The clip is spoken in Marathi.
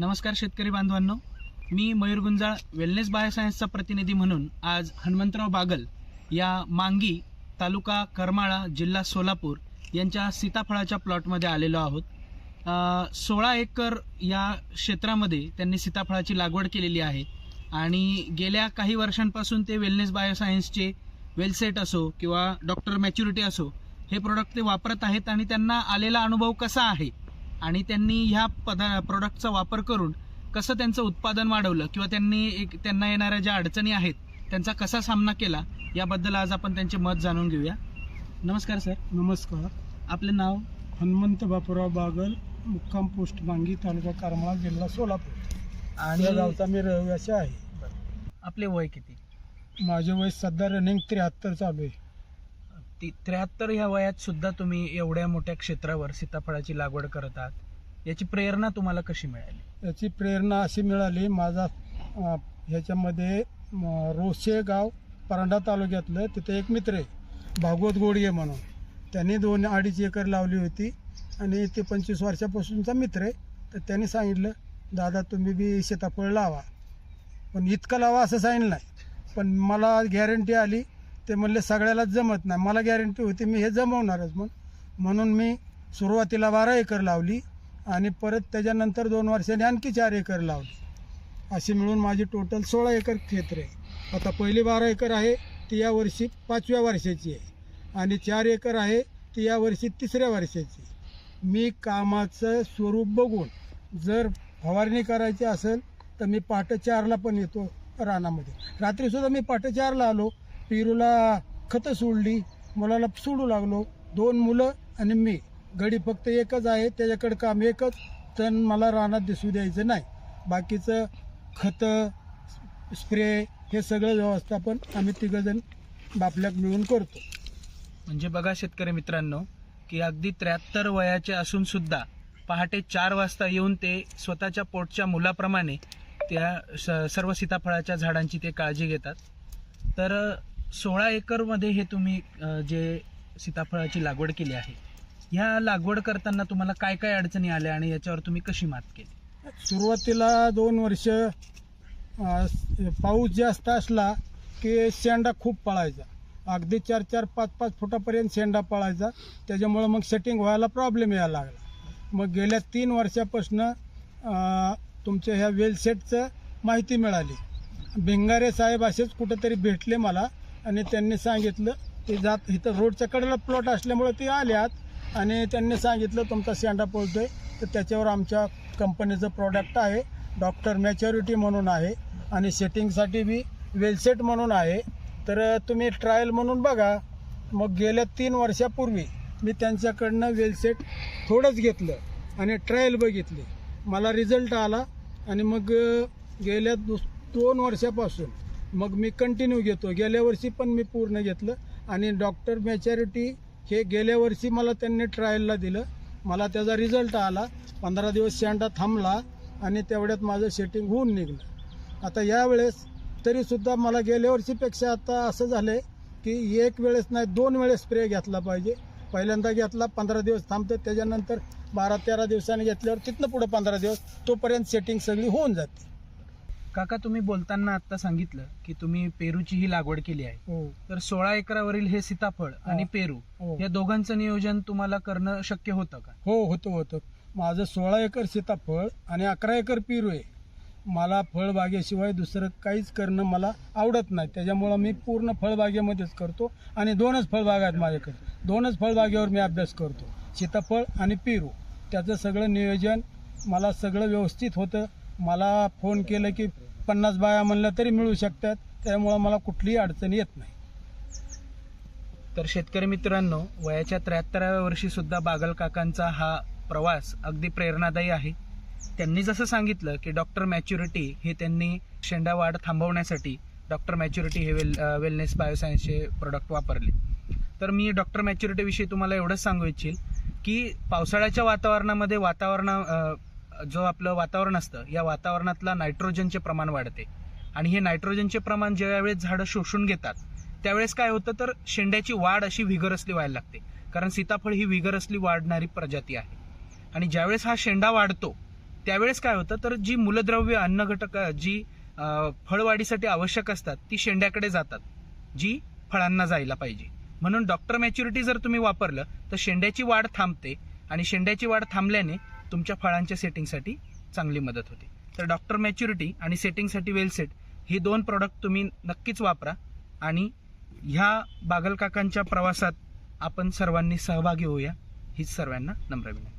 नमस्कार शेतकरी बांधवांनो. मी मयूर गुंजाळ वेलनेस बायोसायन्सचा प्रतिनिधी म्हणून आज हनुमंतराव बागल या मांगी तालुका करमाळा जिल्हा सोलापूर यांच्या सीताफळाच्या प्लॉटमध्ये आलेलो आहोत. सोळा एकर या क्षेत्रामध्ये त्यांनी सीताफळाची लागवड केलेली आहे. आणि गेल्या काही वर्षांपासून ते वेलनेस बायोसायन्सचे वेलसेट असो किंवा डॉक्टर मॅच्युरिटी असो हे प्रोडक्ट ते वापरत आहेत आणि त्यांना आलेला अनुभव कसा आहे? आणि त्यांनी ह्या पदा प्रोडक्टचा वापर करून कसं त्यांचं उत्पादन वाढवलं किंवा त्यांनी एक त्यांना येणाऱ्या ज्या अडचणी आहेत त्यांचा कसा सामना केला याबद्दल आज आपण त्यांचे मत जाणून घेऊया. नमस्कार सर. नमस्कार. आपलं नाव? हनुमंत बापूराव बागल मुक्काम पोस्ट मांगी तालुका करमाळा जिल्हा सोलापूर. आणि गावचा मी रहिवासी आहे. आपले वय किती? माझे वय सध्या रनिंग त्र्याहत्तर चालू आहे. ती त्र्याहत्तर ह्या वयात सुद्धा तुम्ही एवढ्या मोठ्या क्षेत्रावर सीताफळाची लागवड करत आहात. याची प्रेरणा तुम्हाला कशी मिळाली? याची प्रेरणा अशी मिळाली माझा ह्याच्यामध्ये रोसे गाव परांडा तालुक्यातलं तिथे एक मित्र आहे भागवत गोडगे म्हणून. त्यांनी दोन अडीच एकर लावली होती आणि ते पंचवीस वर्षापासूनचा मित्र आहे. तर त्यांनी सांगितलं दादा तुम्ही बी सीताफळ लावा. पण इतकं लावा असं सांगितलं नाही. पण मला गॅरंटी आली ते म्हणले सगळ्याला जमत नाही. मला गॅरंटी होती मी हे जमवणारच. म्हणून म्हणून मी सुरुवातीला बारा एकर लावली आणि परत त्याच्यानंतर दोन वर्षांनी आणखी चार एकर लावली. अशी मिळून माझी टोटल सोळा एकर क्षेत्र आहे आता पहिली बारा एकर आहे ती या वर्षी पाचव्या वर्षाची आहे. आणि चार एकर आहे ती या वर्षी तिसऱ्या वर्षाची मी कामाचं स्वरूप बघून जर फवारणी करायची असेल तर मी पहाटे चारला पण येतो रानामध्ये. रात्रीसुद्धा मी पहाटे चारला आलो पिरूला खतं सोडली मुलाला सोडू लागलो. दोन मुलं आणि मी. गडी फक्त एकच आहे त्याच्याकडे काम एकच तर मला रानात दिसू द्यायचं नाही. बाकीचं खतं स्प्रे हे सगळं व्यवस्थापन आम्ही तिघंजण बापल्यात मिळून करतो. म्हणजे बघा शेतकरी मित्रांनो की अगदी त्र्याहत्तर वयाचे असून सुद्धा पहाटे चार वाजता येऊन ते स्वतःच्या पोटच्या मुलाप्रमाणे त्या स- सर्व सीताफळाच्या झाडांची ते काळजी घेतात. तर सोळा एकरमध्ये हे तुम्ही जे सीताफळाची लागवड केली आहे ह्या लागवड करताना तुम्हाला काय काय अडचणी आल्या आणि याच्यावर तुम्ही कशी मात केली? सुरुवातीला दोन वर्ष पाऊस जास्त असला की शेंडा खूप पळायचा. अगदी चार चार पाच पाच फुटापर्यंत शेंडा पळायचा. त्याच्यामुळं मग सेटिंग व्हायला प्रॉब्लेम यायला लागला. मग गेल्या तीन वर्षापासनं तुमच्या ह्या वेलसेटचं माहिती मिळाली. भिंगारे साहेब असेच कुठेतरी भेटले मला. आणि त्यांनी सांगितलं की जात इथं रोडच्या कडेला प्लॉट असल्यामुळे ते आल्यात. आणि त्यांनी सांगितलं तुमचा सेंडा पळतोय. तर त्याच्यावर आमच्या कंपनीचं प्रॉडक्ट आहे. डॉक्टर मॅच्युरिटी म्हणून आहे. आणि सेटिंगसाठी बी वेलसेट म्हणून आहे. तर तुम्ही ट्रायल म्हणून बघा. मग गेल्या तीन वर्षापूर्वी मी त्यांच्याकडनं वेलसेट थोडंच घेतलं आणि ट्रायल बघितली. मला रिझल्ट आला आणि मग गेल्या दुस दोन वर्षापासून मग मी कंटिन्यू घेतो. गेल्या वर्षी पण मी पूर्ण घेतलं. आणि डॉक्टर मॅच्युरिटी हे गेल्या वर्षी मला त्यांनी ट्रायलला दिलं. मला त्याचा रिझल्ट आला. पंधरा दिवस शेंडा थांबला आणि तेवढ्यात माझं सेटिंग होऊन निघलं. आता यावेळेस तरीसुद्धा मला गेल्या वर्षीपेक्षा आता असं झालं आहे की एक वेळेस नाही दोन वेळेस स्प्रे घेतला पाहिजे. पहिल्यांदा घेतला पंधरा दिवस थांबतो. त्याच्यानंतर बारा तेरा दिवसांनी घेतल्यावर तिथनं पुढं पंधरा दिवस तोपर्यंत सेटिंग सगळी होऊन जाते. काका तुम्ही बोलताना आता सांगितलं की तुम्ही पेरूची ही लागवड केली आहे. हो. तर सोळा एकरावरील हे सीताफळ आणि. पेरू हो. या दोघांचं नियोजन तुम्हाला करणं शक्य होतं का? हो होतं होतं. माझं सोळा एकर सीताफळ आणि अकरा एकर पेरू आहे. मला फळबागेशिवाय दुसरं काहीच करणं मला आवडत नाही. त्याच्यामुळं मी पूर्ण फळबागेमध्येच करतो आणि दोनच फळबागा आहेत माझ्याकडे. दोनच फळबागेवर मी अभ्यास करतो. सीताफळ आणि पेरू. त्याचं सगळं नियोजन मला सगळं व्यवस्थित होतं. मला फोन केलं की पन्नास बाया म्हणलं तरी मिळू शकतात. त्यामुळं मला कुठलीही अडचण येत नाही. तर शेतकरी मित्रांनो वयाच्या त्र्याहत्तराव्या वर्षी सुद्धा बागल काकांचा हा प्रवास अगदी प्रेरणादायी आहे. त्यांनी जसं सांगितलं की डॉक्टर मॅच्युरिटी हे त्यांनी शेंडा वाढ थांबवण्यासाठी डॉक्टर मॅच्युरिटी हे वेल वेलनेस बायोसायन्सचे प्रोडक्ट वापरले. तर मी डॉक्टर मॅच्युरिटीविषयी तुम्हाला एवढंच सांगू इच्छिल की पावसाळ्याच्या वातावरणामध्ये वातावरण जो आपलं वातावरण असतं या वातावरणातला नायट्रोजनचे प्रमाण वाढते. आणि हे नायट्रोजनचे प्रमाण ज्यावेळेस झाडं शोषून घेतात त्यावेळेस काय होतं तर शेंड्याची वाढ अशी विगरसली व्हायला लागते. कारण सीताफळ ही विगरसली वाढणारी प्रजाती आहे. आणि ज्यावेळेस हा शेंडा वाढतो त्यावेळेस काय होतं तर जी मूलद्रव्य अन्न घटक जी फळवाढीसाठी आवश्यक असतात ती शेंड्याकडे जातात जी फळांना जायला पाहिजे. म्हणून डॉक्टर मॅच्युरिटी जर तुम्ही वापरलं तर शेंड्याची वाढ थांबते. आणि शेंड्याची वाढ थांबल्याने तुमच्या फळांच्या सेटिंगसाठी चांगली मदत होते. तर डॉक्टर मॅच्युरिटी आणि सेटिंगसाठी वेलसेट हे दोन प्रॉडक्ट तुम्ही नक्कीच वापरा आणि ह्या बागलकाकांच्या प्रवासात आपण सर्वांनी सहभागी होऊया हीच सर्वांना नम्र विनंती.